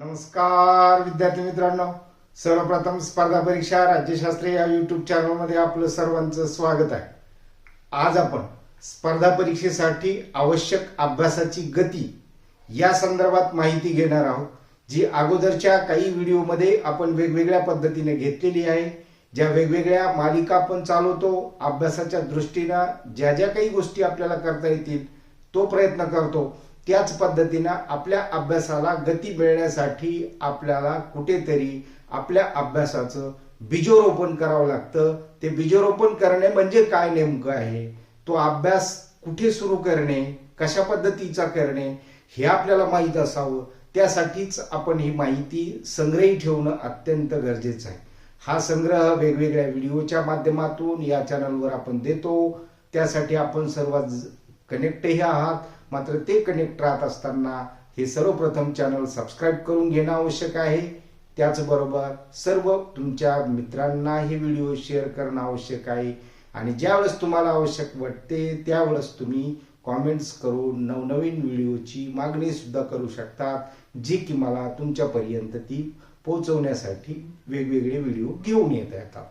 नमस्कार विद्यार्थी मित्रांनो. सर्वप्रथम स्पर्धा परीक्षा राज्यशास्त्र या युट्यूब चॅनलमध्ये आपलं सर्वांचं स्वागत आहे. आज आपण स्पर्धा परीक्षेसाठी आवश्यक अभ्यासाची गती या संदर्भात माहिती घेणार आहोत जी अगोदरच्या काही व्हिडिओमध्ये आपण वेगवेगळ्या पद्धतीने घेतलेली आहे. ज्या वेगवेगळ्या मालिका आपण चालवतो अभ्यासाच्या दृष्टीनं ज्या ज्या काही गोष्टी आपल्याला करता येतील तो प्रयत्न करतो. त्याच पद्धतीनं आपल्या अभ्यासाला गती मिळण्यासाठी आपल्याला कुठेतरी आपल्या अभ्यासाचं बीजोरोपण करावं लागतं. ते बीजोरोपण करणे म्हणजे काय नेमकं आहे? तो अभ्यास कुठे सुरू करणे? कशा पद्धतीचा करणे? हे आपल्याला माहीत असावं. त्यासाठीच आपण ही माहिती संग्रही ठेवणं अत्यंत गरजेचं आहे. हा संग्रह वेगवेगळ्या व्हिडिओच्या माध्यमातून या चॅनलवर आपण देतो. त्यासाठी आपण सर्वात कनेक्टही आहात. मात्र ते कनेक्ट राहत असताना हे सर्वप्रथम चॅनल सबस्क्राईब करून घेणं आवश्यक आहे. त्याचबरोबर सर्व तुमच्या मित्रांना हे व्हिडिओ शेअर करणं आवश्यक आहे. आणि ज्यावेळेस तुम्हाला आवश्यक वाटते त्यावेळेस तुम्ही कॉमेंट्स करून नवनवीन व्हिडिओची मागणी सुद्धा करू शकतात जी की मला तुमच्यापर्यंत ती पोहोचवण्यासाठी वेगवेगळे व्हिडिओ घेऊन येत येतात.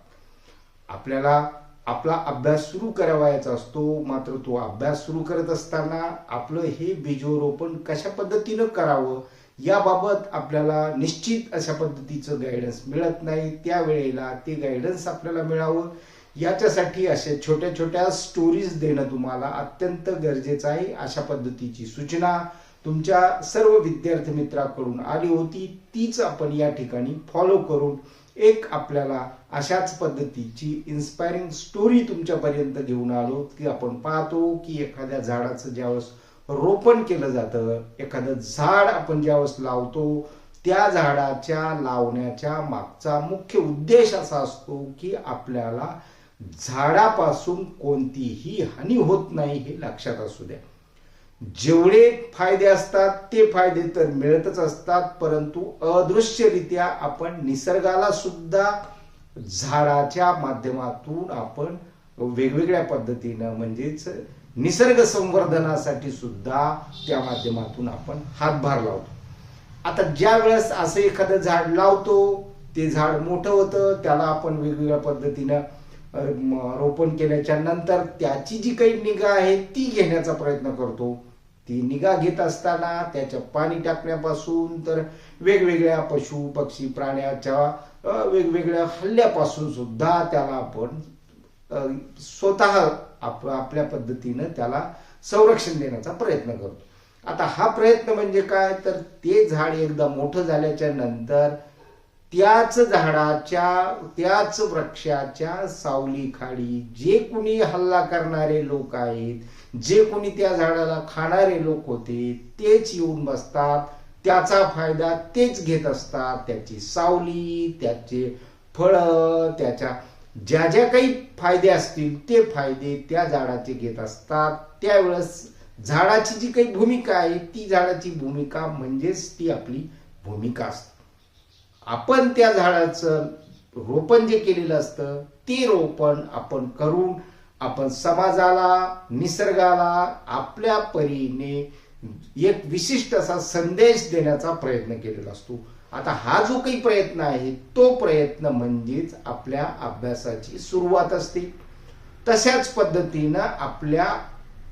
आपल्याला आपला अभ्यास सुरू करावायचा असतो मात्र तो अभ्यास सुरू करत असताना आपलं हे बीजोरोपण कशा पद्धतीनं करावं याबाबत आपल्याला निश्चित अशा पद्धतीचं गायडन्स मिळत नाही. त्यावेळेला ते गायडन्स आपल्याला मिळावं. याच्यासाठी अशा छोट्या छोट्या स्टोरीज देणं तुम्हाला अत्यंत गरजेचं आहे. अशा पद्धतीची सूचना तुमच्या सर्व विद्यार्थी मित्राकडून आली होती. तीच आपण या ठिकाणी फॉलो करून एक आपल्याला अशाच पद्धतीची इन्स्पायरिंग स्टोरी तुमच्यापर्यंत घेऊन आलो की आपण पाहतो की एखाद्या झाडाचं ज्यावेळेस रोपण केलं जातं एखादं झाड आपण ज्यावेळेस लावतो त्या झाडाच्या लावण्याच्या मागचा मुख्य उद्देश असा असतो की आपल्याला झाडापासून कोणतीही हानी होत नाही हे लक्षात असू द्या. जेवढे फायदे असतात ते फायदे तर मिळतच असतात परंतु अदृश्यरित्या आपण निसर्गाला सुद्धा झाडाच्या माध्यमातून आपण वेगवेगळ्या पद्धतीनं म्हणजेच निसर्ग संवर्धनासाठी सुद्धा त्या माध्यमातून आपण हातभार लावतो. आता ज्या वेळेस असं एखादं झाड लावतो ते झाड मोठं होतं त्याला आपण वेगवेगळ्या पद्धतीनं रोपण केल्याच्यानंतर त्याची जी काही निगा आहे ती घेण्याचा प्रयत्न करतो. ती निगा घेत असताना त्याच्या पाणी टाकण्यापासून तर वेगवेगळ्या पशु पक्षी प्राण्याच्या वेगवेगळ्या हल्ल्यापासून सुद्धा त्याला आपण स्वतः आप आपल्या पद्धतीनं त्याला संरक्षण देण्याचा प्रयत्न करतो. आता हा प्रयत्न म्हणजे काय? तर ते झाड एकदा मोठं झाल्याच्यानंतर त्याच झाडाच्या त्याच वृक्षाच्या सावलीखाली जे कुणी हल्ला करणारे लोक आहेत जे कुणी त्या झाडाला खाणारे लोक होते तेच येऊन बसतात. त्याचा फायदा तेच घेत असतात. त्याची सावली त्याचे फळ त्याच्या ज्या ज्या काही फायदे असतील ते फायदे त्या झाडाचे घेत असतात. त्यावेळेस झाडाची जी काही भूमिका आहे ती झाडाची भूमिका म्हणजेच ती आपली भूमिका असते. आपण त्या झाडाचं रोपण जे केलेलं असतं ते रोपण आपण करून आपण समाजाला निसर्गाला आपल्या परीने एक विशिष्ट असा संदेश देण्याचा प्रयत्न केलेला असतो. आता हा जो काही प्रयत्न आहे तो प्रयत्न म्हणजेच आपल्या अभ्यासाची सुरुवात असते. तशाच पद्धतीनं आपल्या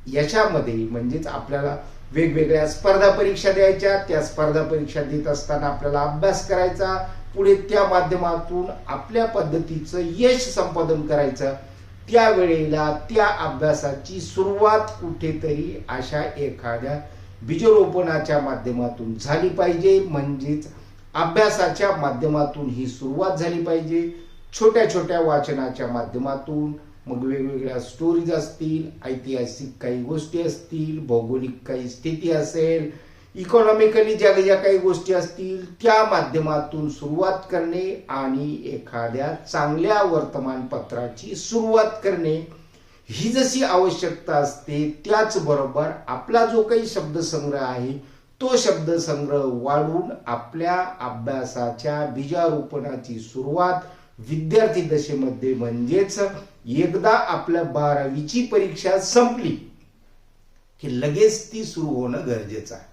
याच्यामध्ये म्हणजेच आपल्याला वेगवेगळ्या स्पर्धा परीक्षा द्यायच्या त्या स्पर्धा परीक्षा देत असताना आपल्याला अभ्यास करायचा. पुढे त्या माध्यमातून आपल्या पद्धतीचं यश संपादन करायचं. त्यावेळेला त्या अभ्यासाची सुरुवात कुठेतरी अशा एखाद्या बीजरोपणाच्या माध्यमातून झाली पाहिजे. म्हणजेच अभ्यासाच्या माध्यमातून ही सुरुवात झाली पाहिजे. छोट्या छोट्या वाचनाच्या माध्यमातून मग वेगवेगळ्या स्टोरीज असतील ऐतिहासिक काही गोष्टी असतील भौगोलिक काही स्थिती असेल इकॉनॉमिकली ज्या ज्या काही गोष्टी असतील त्या माध्यमातून सुरुवात करणे आणि एखाद्या चांगल्या वर्तमानपत्राची सुरुवात करणे ही जशी आवश्यकता असते त्याचबरोबर आपला जो काही शब्दसंग्रह आहे तो शब्दसंग्रह वाढवून आपल्या अभ्यासाच्या बीजारोपणाची सुरुवात विद्यार्थी दशेमध्ये म्हणजेच एकदा आपल्या बारावीची परीक्षा संपली की लगेच ती सुरू होणं गरजेचं आहे.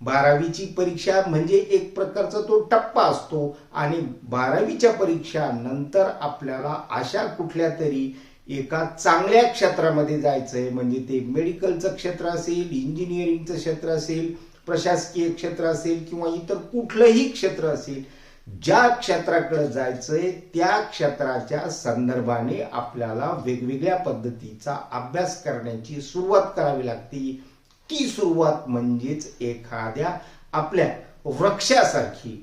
बारावीची परीक्षा म्हणजे एक प्रकारचा तो टप्पा असतो आणि बारावीच्या परीक्षा नंतर आपल्याला अशा कुठल्या तरी एका चांगल्या क्षेत्रामध्ये जायचंय म्हणजे ते मेडिकलचं क्षेत्र असेल इंजिनिअरिंगचं क्षेत्र असेल प्रशासकीय क्षेत्र असेल किंवा इतर कुठलंही क्षेत्र असेल ज्या क्षेत्राकडे जायचंय त्या क्षेत्राच्या संदर्भाने आपल्याला वेगवेगळ्या पद्धतीचा अभ्यास करण्याची सुरुवात करावी लागते. ती सुरुवात म्हणजेच एखाद्या आपल्या वृक्षासारखी.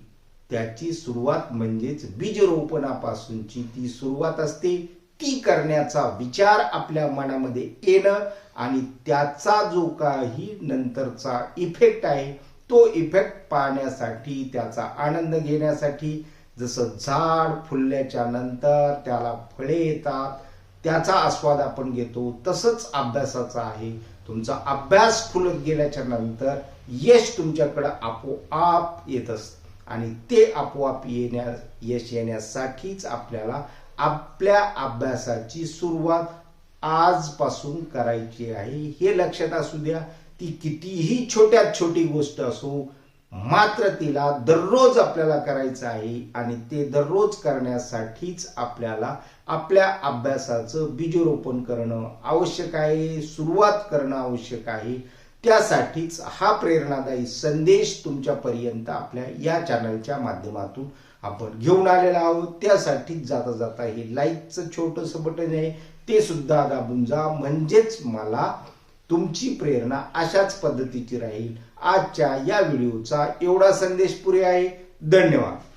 त्याची सुरुवात म्हणजेच बीजरोपणापासूनची ती सुरुवात असते. ती करण्याचा विचार आपल्या मनामध्ये येणं आणि त्याचा जो काही नंतरचा इफेक्ट आहे तो इफेक्ट पाहण्यासाठी त्याचा आनंद घेण्यासाठी जसं झाड फुलल्याच्या नंतर त्याला फळे येतात त्याचा आस्वाद आपण घेतो तसंच अभ्यासाचा आहे. तुमचा अभ्यास फुलत गेल्याच्यानंतर यश तुमच्याकडे आपोआप येत असत. आणि ते आपोआप येण्या यश येण्यासाठीच आपल्याला आपल्या अभ्यासाची सुरुवात आजपासून करायची आहे. हे लक्षात असू द्या. ती कितीही छोट्यात छोटी गोष्ट असो मात्र तिला दररोज आपल्याला करायचं आहे आणि ते दररोज करण्यासाठीच आपल्याला आपल्या अभ्यासाचं बीजरोपण करणं आवश्यक आहे सुरुवात करणं आवश्यक आहे. त्यासाठीच हा प्रेरणादायी संदेश तुमच्यापर्यंत आपल्या या चॅनलच्या माध्यमातून आपण घेऊन आलेला आहोत. त्यासाठीच जाता जाता हे लाईकचं छोटंसं बटन आहे. ते सुद्धा दाबून जा. म्हणजेच मला तुमची प्रेरणा अशाच पद्धतीची राहील. आजच्या या व्हिडिओचा एवढा संदेश पुरे आहे. धन्यवाद.